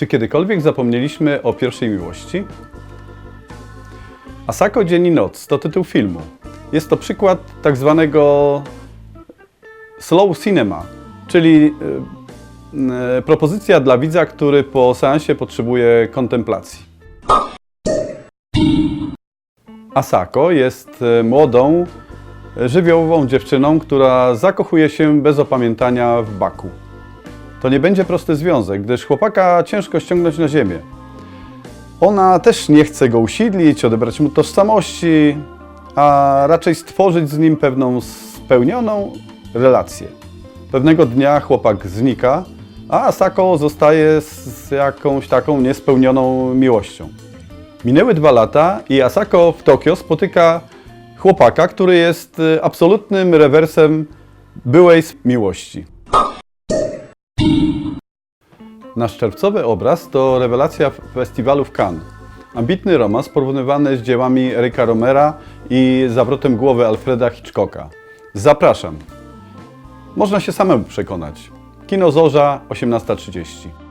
Czy kiedykolwiek zapomnieliśmy o pierwszej miłości? Asako Dzień i Noc to tytuł filmu. Jest to przykład tak zwanego slow cinema, czyli y, y, propozycja dla widza, który po seansie potrzebuje kontemplacji. Asako jest y, młodą, żywiołową dziewczyną, która zakochuje się bez opamiętania w Baku. To nie będzie prosty związek, gdyż chłopaka ciężko ściągnąć na ziemię. Ona też nie chce go usidlić, odebrać mu tożsamości, a raczej stworzyć z nim pewną spełnioną relację. Pewnego dnia chłopak znika, a Asako zostaje z jakąś taką niespełnioną miłością. Minęły dwa lata i Asako w Tokio spotyka chłopaka, który jest y, absolutnym rewersem byłej miłości. Nasz czerwcowy obraz to rewelacja festiwalu w Cannes. Ambitny romans porównywany z dziełami Erika Romera i zawrotem głowy Alfreda Hitchcocka. Zapraszam. Można się samemu przekonać. Kino Zorza 18.30.